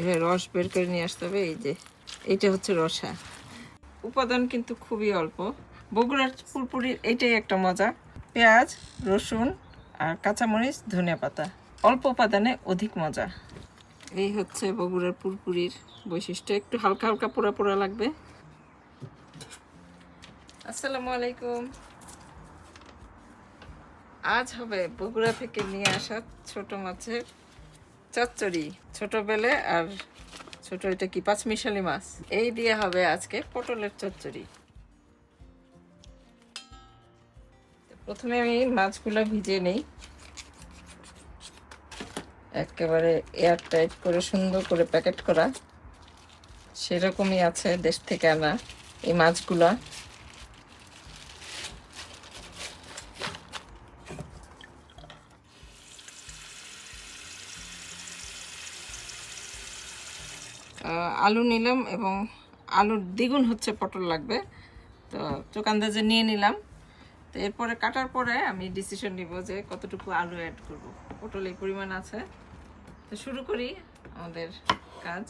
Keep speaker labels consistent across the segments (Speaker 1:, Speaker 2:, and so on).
Speaker 1: এবার রস বের করে নিয়ে আসতে হবে, এই যে, এইটা হচ্ছে রসা। উপাদান কিন্তু খুবই অল্প। বগুড়ার পুরপুরির এইটাই একটা মজা। পেঁয়াজ, রসুন আর কাঁচামরিচ, ধনিয়া পাতা। অল্প উপাদানে অধিক মজা। এই হচ্ছে বগুড়ার পুরপুরির বৈশিষ্ট্য। একটু হালকা হালকা পোড়া পোড়া লাগবে। আসসালামু আলাইকুম। আজ হবে বগুড়া থেকে নিয়ে আসা ছোট মাছের চচ্চড়ি ছোট বেলে আর ছোট এটা কি, পাঁচমিশালি মাছ। এই দিয়ে হবে আজকে পটলের চচ্চড়ি। প্রথমে আমি মাছগুলো ভিজিয়ে নেই। একেবারে এয়ার টাইট করে সুন্দর করে প্যাকেট করা। সেরকমই আছে দেশ থেকে আনা এই মাছগুলা। আলু নিলাম এবং আলুর দ্বিগুণ হচ্ছে পটল লাগবে। তো চোখ আন্দাজে নিয়ে নিলাম। তো এরপরে কাটার পরে আমি ডিসিশন নিব যে কতটুকু আলু অ্যাড করব। পটল এই পরিমাণ আছে। তো শুরু করি আমাদের কাজ।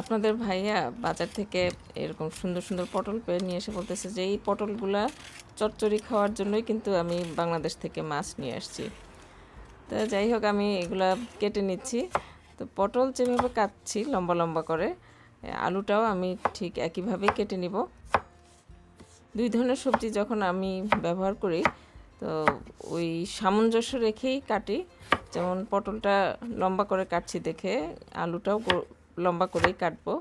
Speaker 1: আপনাদের ভাইয়া বাজার থেকে এরকম সুন্দর সুন্দর পটল পেয়ে নিয়ে এসে বলতেছে যে এই পটলগুলা চচ্চড়ি খাওয়ার জন্যই কিন্তু আমি বাংলাদেশ থেকে মাছ নিয়ে আসছি। তো যাই হোক, আমি এগুলা কেটে নিচ্ছি। তো পটল যেভাবে কাটছি, লম্বা লম্বা করে, আলুটাও আমি ঠিক একইভাবেই কেটে নিব। দুই ধরনের সবজি যখন আমি ব্যবহার করি, তো ওই সামঞ্জস্য রেখেই কাটি। যেমন পটলটা লম্বা করে কাটছি দেখে, আলুটাও লম্বা করেই কাটবো।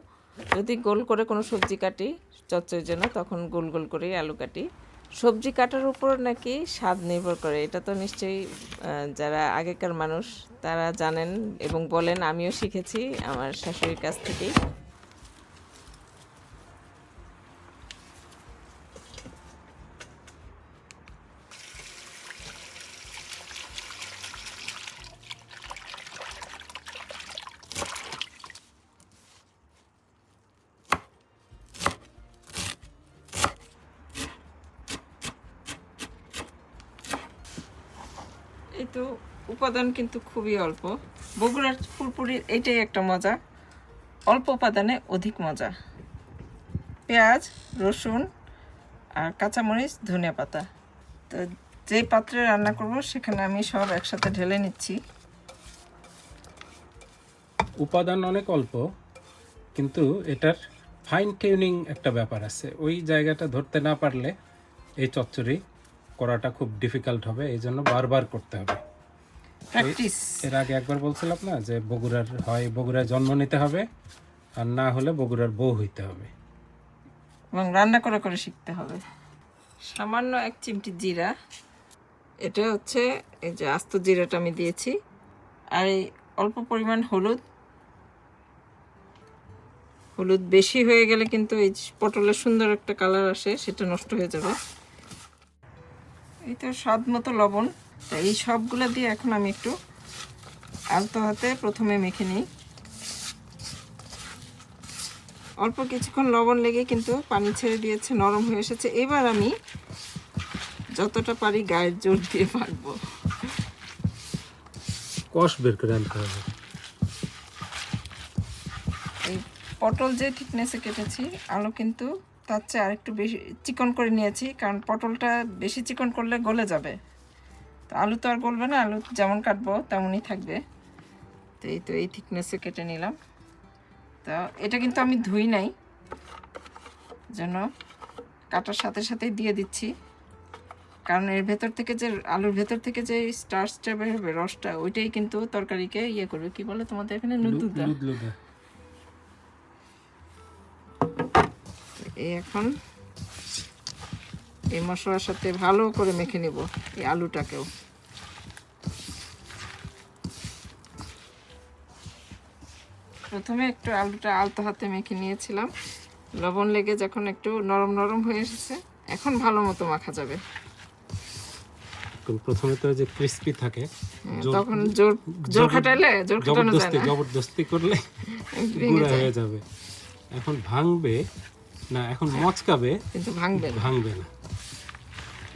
Speaker 1: যদি গোল করে কোনো সবজি কাটি চচ্চড়ির জন্য, তখন গোল গোল করেই আলু কাটি। সবজি কাটার উপর নাকি স্বাদ নির্ভর করে? এটা তো নিশ্চয়ই যারা আগেকার মানুষ, তারা জানেন এবং বলেন, আমিও শিখেছি আমার শাশুড়ির কাছ থেকেই। এই তো উপাদান কিন্তু খুবই অল্প। বগুড়ার পুরপুরির এইটাই একটা মজা। অল্প উপাদানে অধিক মজা। পেঁয়াজ, রসুন আর কাঁচামরিচ, ধনিয়া পাতা। তো যেই পাত্রে রান্না করব সেখানে আমি সব একসাথে ঢেলে নিচ্ছি।
Speaker 2: উপাদান অনেক অল্প, কিন্তু এটার ফাইন টিউনিং একটা ব্যাপার আছে। ওই জায়গাটা ধরতে না পারলে এই চচ্চড়ি করাটা খুব ডিফিকাল্ট হবে এই জন্য বারবার করতে হবে।
Speaker 1: প্র্যাকটিস
Speaker 2: এর আগে একবার বলছিলাম না যে বগুড়ার হয় বগুড়ায় জন্ম নিতে হবে আর না হলে বগুড়ার বউ হইতে হবে।
Speaker 1: এবং রান্না করে করে শিখতে হবে। সামান্য এক চিমটি জিরা এটা হচ্ছে এই যে আস্ত জিরাটা আমি দিয়েছি আর এই অল্প পরিমাণ হলুদ। হলুদ বেশি হয়ে গেলে কিন্তু এই পটলের সুন্দর একটা কালার আসে সেটা নষ্ট হয়ে যাবে। এই তো স্বাদ মতো লবণ। তা এই সবগুলো দিয়ে এখন আমি একটু আলতো হাতে প্রথমে মেখে নিই। অল্প কিছুক্ষণ লবণ লেগে কিন্তু পানি ছেড়ে দিয়েছে নরম হয়ে এসেছে। এবার আমি যতটা পারি গায়ের জোর দিয়ে পারব।
Speaker 2: কষ বের করে আনতে হবে।
Speaker 1: এই পটল যে থিকনেসে কেটেছি আলু কিন্তু তার চেয়ে আরেকটু বেশি চিকন করে নিয়েছি কারণ পটলটা বেশি চিকন করলে গলে যাবে। তো আলু তো আর গলবে না আলু যেমন কাটবো তেমনই থাকবে। তো এই তো এই থিকনেসে কেটে নিলাম। তো এটা কিন্তু আমি ধুই নাই যেন কাটার সাথে সাথেই দিয়ে দিচ্ছি। কারণ এর ভেতর থেকে যে আলুর ভেতর থেকে যে স্টার্চটা বের হবে রসটা ওইটাই কিন্তু তরকারিকে ইয়ে করবে। কি বলে তোমাদের এখানে? নুদুদা এখন এই মশলার সাথে ভালো করে মেখে নিব এই আলুটাকেও। প্রথমে একটু আলুটা আলতো হাতে মেখে নিয়েছিলাম। লবণ লেগে যখন একটু নরম নরম হয়ে এসেছে এখন ভালো মতো মাখা যাবে।
Speaker 2: প্রথমে তো যে ক্রিস্পি থাকে
Speaker 1: হ্যাঁ, তখন জোর জোর খাটাইলে জোর খাটানো যায় না।
Speaker 2: জবরদস্তি করলে গুঁড়া হয়ে যাবে। এখন ভাঙবে না এখন মচকাবে
Speaker 1: কিন্তু ভাঙবে না।
Speaker 2: ভাঙবে না।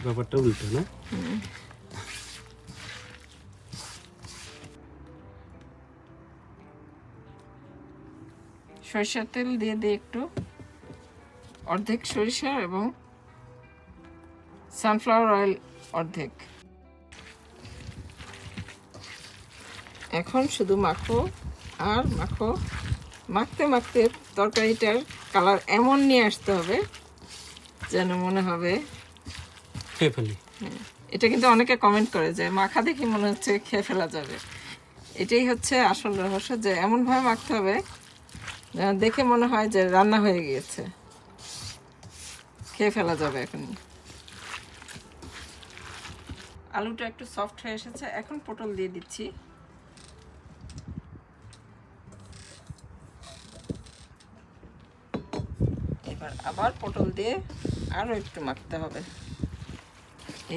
Speaker 2: ব্যাপারটা উল্টো না?
Speaker 1: সরিষার তেল দিয়ে দিই একটু অর্ধেক সরিষা এবং সানফ্লাওয়ার অয়েল অর্ধেক। এখন শুধু মাখো আর মাখো। মাখতে মাখতে তরকারিটার কালার এমন নিয়ে আসতে হবে যেন মনে হবে
Speaker 2: খেয়ে ফেলি।
Speaker 1: এটা কিন্তু অনেকে কমেন্ট করে যে মাখা দেখি মনে হচ্ছে খেয়ে ফেলা যাবে। এটাই হচ্ছে আসল রহস্য যে এমনভাবে মাখতে হবে দেখে মনে হয় যে রান্না হয়ে গিয়েছে। খেয়ে ফেলা যাবে এখন আলুটা একটু সফট হয়ে এসেছে এখন পটল দিয়ে দিচ্ছি এবার আবার পটল দিয়ে আরও একটু মাখতে হবে।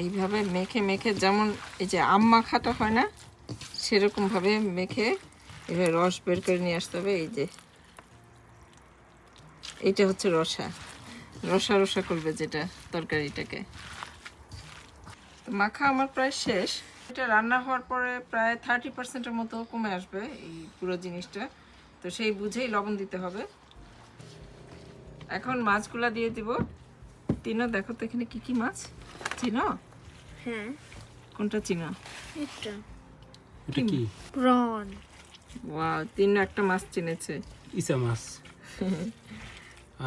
Speaker 1: এইভাবে মেখে মেখে যেমন এই যে আম মাখাটা হয় না সেরকমভাবে মেখে এভাবে রস বের করে নিয়ে আসতে হবে, এই যে। এইটা হচ্ছে রসা। রসা রসা করবে যেটা তরকারিটাকে। মাখা আমার প্রায় শেষ। এটা রান্না হওয়ার পরে প্রায় থার্টি পার্সেন্টের মতো কমে আসবে এই পুরো জিনিসটা। তো সেই বুঝেই লবণ দিতে হবে। এখন মাছগুলা দিয়ে দিব। তিনো দেখো তো এখানে কি কি মাছ? চিনো?
Speaker 3: হ্যাঁ।
Speaker 1: কোনটা চিনো?
Speaker 3: এটা।
Speaker 2: এটা কি?
Speaker 3: প্রন
Speaker 1: ওয়াও তিন একটা মাছ চিনেছে।
Speaker 2: ইসা মাছ।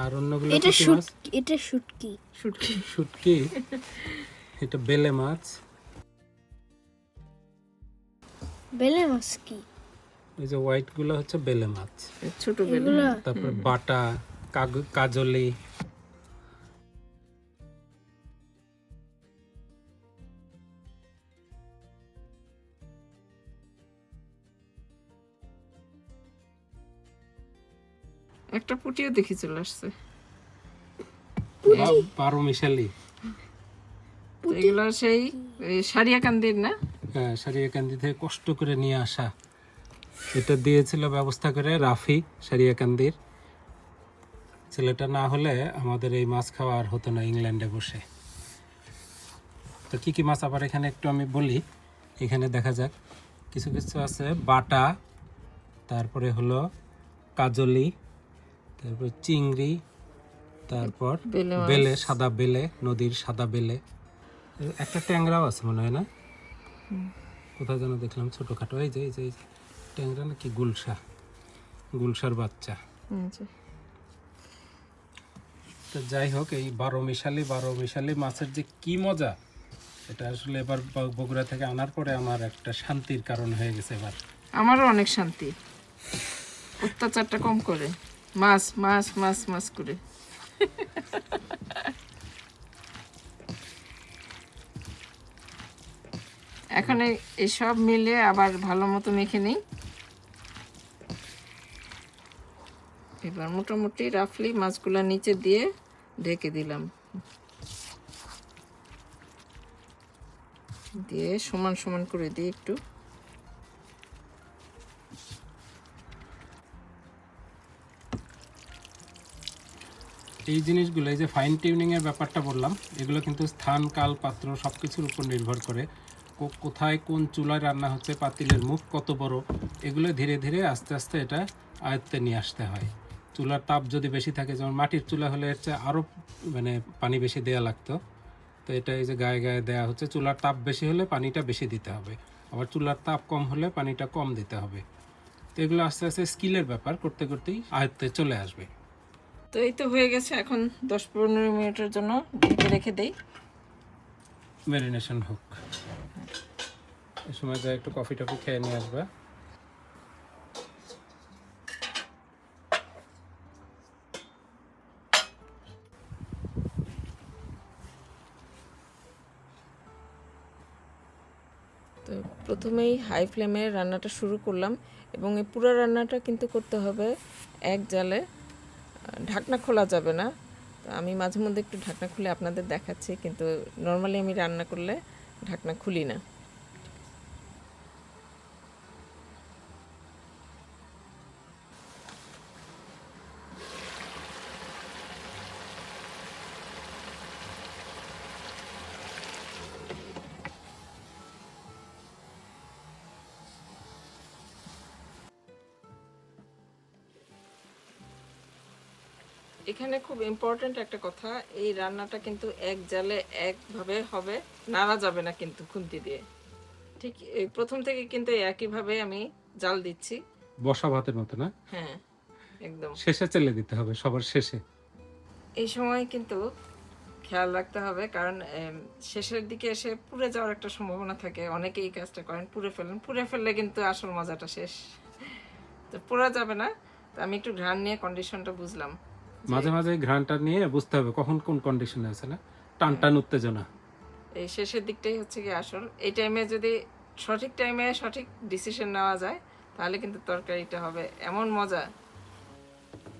Speaker 2: আর অন্যগুলো
Speaker 3: এটা
Speaker 2: কি কি
Speaker 3: শুট
Speaker 2: মাছ?
Speaker 3: এটা শুটকি।
Speaker 1: শুটকি।
Speaker 2: শুটকি। এটা বেলে মাছ।
Speaker 3: বেলে মাছ কি?
Speaker 2: ওই যে হোয়াইটগুলো হচ্ছে বেলে মাছ।
Speaker 1: ছোট বেলে
Speaker 2: তারপরে বাটা। কাজলি।
Speaker 1: একটা পুটিও দেখি চলে আসছে।
Speaker 2: বারো মিশালি।
Speaker 1: এগুলো সেই সারিয়াকান্দির না?
Speaker 2: হ্যাঁ সারিয়াকান্দি থেকে কষ্ট করে নিয়ে আসা। এটা দিয়েছিল ব্যবস্থা করে রাফি সারিয়াকান্দির। ছেলেটা না হলে আমাদের এই মাছ খাওয়া আর হতো না ইংল্যান্ডে বসে। তো কি কি মাছ আবার এখানে একটু আমি বলি। এখানে দেখা যাক। কিছু কিছু আছে বাটা তারপরে হলো কাজলি তারপর চিংড়ি তারপর
Speaker 1: বেলে
Speaker 2: সাদা বেলে নদীর সাদা বেলে। একটা ট্যাংরাও আছে মনে হয় না? কোথায় যেন দেখলাম ছোটোখাটো। এই যে এই যে ট্যাংরা নাকি গুলশা? গুলশার বাচ্চা। তো যাই হোক, এই বারো মিশালি বারো মিশালি মাছের যে কি মজা, এটা আসলে এবার বগুড়া থেকে আনার পরে আমার একটা শান্তির কারণ হয়ে গেছে এবার।
Speaker 1: আমারও অনেক শান্তি। অত্যাচারটা কম করে। মাছ মাছ মাছ মাছ করে। এখন এসব মিলে আবার ভালো মতো মেখে নিই। এবার মোটামুটি রাফলি মাছগুলা নিচে দিয়ে ঢেকে দিলাম। দিয়ে সমান সমান করে দিই একটু।
Speaker 2: এই জিনিসগুলো, এই যে ফাইন টিউনিং এর ব্যাপারটা বললাম, এগুলো কিন্তু স্থান, কাল, পাত্র সব কিছুর উপর নির্ভর করে। কোথায় কোন চুলায় রান্না হচ্ছে, পাতিলের মুখ কত বড়, এগুলো ধীরে ধীরে আস্তে আস্তে এটা আয়ত্তে নিয়ে আসতে হয়। চুলার তাপ যদি বেশি থাকে যেমন মাটির চুলা হলে এর চেয়ে আরও মানে পানি বেশি দেওয়া লাগতো। তো এটা এই যে গায়ে গায়ে দেওয়া হচ্ছে চুলার তাপ বেশি হলে পানিটা বেশি দিতে হবে। আবার চুলার তাপ কম হলে পানিটা কম দিতে হবে। তো এগুলো আস্তে আস্তে স্কিলের ব্যাপার করতে করতেই আয়ত্তে চলে আসবে।
Speaker 1: তো এই তো হয়ে গেছে এখন দশ পনেরো মিনিটের জন্য ঢেকে রেখে দেই।
Speaker 2: ম্যারিনেশন হোক। এই সময় যা একটু কফি টফি খেয়ে নিয়ে আসবে।
Speaker 1: তো প্রথমেই হাই ফ্লেমে রান্নাটা শুরু করলাম এবং এই পুরো রান্নাটা কিন্তু করতে হবে এক জালে। ঢাকনা খোলা যাবে না। তো আমি মাঝে মধ্যে একটু ঢাকনা খুলে আপনাদের দেখাচ্ছি, কিন্তু নর্মালি আমি রান্না করলে ঢাকনা খুলি না। এখানে খুব ইম্পর্ট্যান্ট একটা কথা এই রান্নাটা কিন্তু এক জালে একভাবে হবে নাড়া যাবে না কিন্তু খুন্তি দিয়ে। ঠিক এই প্রথম থেকে কিন্তু একইভাবে আমি জাল দিচ্ছি।
Speaker 2: বসা ভাতের মতো না?
Speaker 1: হ্যাঁ একদম।
Speaker 2: শেষে চেলে দিতে হবে সবার শেষে।
Speaker 1: এই সময় কিন্তু খেয়াল রাখতে হবে কারণ শেষের দিকে এসে পুড়ে যাওয়ার একটা সম্ভাবনা থাকে। অনেকেই এই কাজটা করেন পুড়ে ফেলেন। পুড়ে ফেললে কিন্তু আসল মজাটা শেষ। তো পোড়া যাবে না। তো আমি একটু ঘ্রাণ নিয়ে কন্ডিশনটা বুঝলাম।
Speaker 2: মাঝে মাঝে ঘ্রাণটা নিয়ে বুঝতে হবে কখন কোন কন্ডিশনে আছে না? টান টান উত্তেজনা।
Speaker 1: এই শেষের দিকটাই হচ্ছে কি আসল। এই টাইমে যদি সঠিক টাইমে সঠিক ডিসিশন নেওয়া যায় তাহলে কিন্তু তরকারিটা হবে এমন মজা।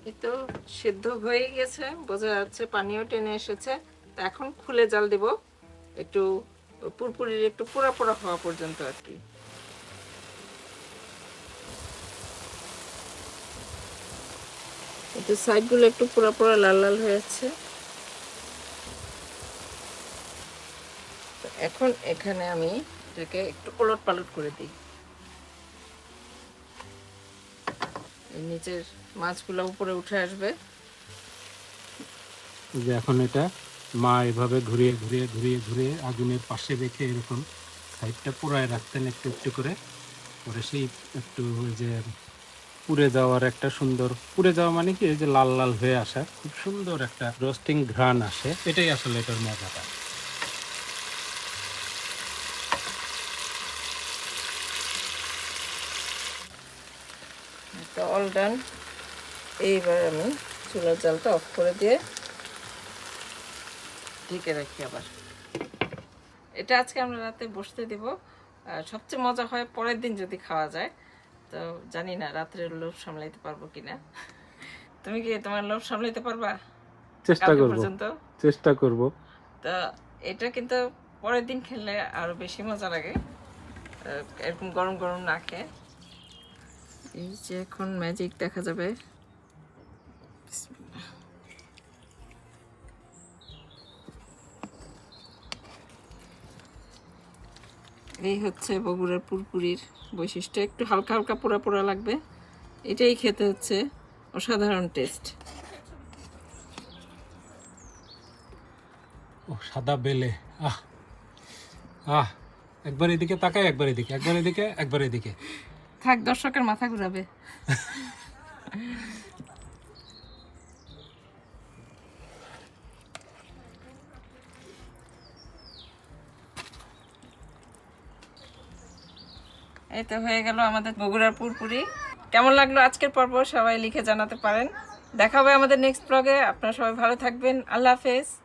Speaker 1: এই তো সিদ্ধ হয়ে গেছে বোঝা যাচ্ছে পানিও টেনে এসেছে। তা এখন খুলে জাল দিব একটু পুরপুরির একটু পোড়া পোড়া হওয়া পর্যন্ত আর কি। একটু সাইডগুলো একটু পোড়া পোড়া লাল লাল হয়ে যাচ্ছে তো এখন এখানে আমি এটাকে একটু ওলট পালট করে দিই। নিচের মাছগুলো উপরে উঠে আসবে।
Speaker 2: যে এখন এটা মা এভাবে ঘুরিয়ে ঘুরিয়ে ঘুরিয়ে ঘুরিয়ে আগুনের পাশে রেখে এরকম সাইডটা পুরায় রাখতেন একটু একটু করে। পরে সেই একটু ওই যে পুড়ে যাওয়ার একটা সুন্দর, পুড়ে যাওয়া মানে কি এই যে লাল লাল হয়ে আসা, খুব সুন্দর একটা রোস্টিং ঘ্রাণ আসে। এটাই আসলে এটার মজাটা।
Speaker 1: তো অল ডান এইবার আমি চুলার জালটা অফ করে দিয়ে ঢেকে রাখি আবার। এটা আজকে আমরা রাতে বসতে দিব। সবচেয়ে মজা হয় পরের দিন যদি খাওয়া যায়। তো জানি না রাত্রের লোভ সামলাইতে পারব কিনা। তুমি কি তোমার লোভ সামলাইতে পারবা?
Speaker 2: চেষ্টা করব। চেষ্টা করব।
Speaker 1: তো এটা কিন্তু পরের দিন খেলে আরও বেশি মজা লাগে। এরকম গরম গরম না খেয়ে। এই যে এখন ম্যাজিক দেখা যাবে। এই হচ্ছে বগুড়ার পুরপুরির বৈশিষ্ট্য। একটু হালকা হালকা পোড়া পোড়া লাগবে। এটাই খেতে হচ্ছে অসাধারণ টেস্ট।
Speaker 2: ও সাদা বেলে। আহ আহ একবার এদিকে তাকাই একবার এদিকে একবার এদিকে একবার এদিকে।
Speaker 1: থাক দর্শকের মাথা ঘুরাবে। এই তো হয়ে গেল আমাদের বগুড়ার পুরপুরি। কেমন লাগল আজকের পর্ব? সবাই লিখে জানাতে পারেন। দেখা হবে আমাদের নেক্সট ব্লগে আপনারা সবাই ভালো থাকবেন। আল্লাহ হাফেজ।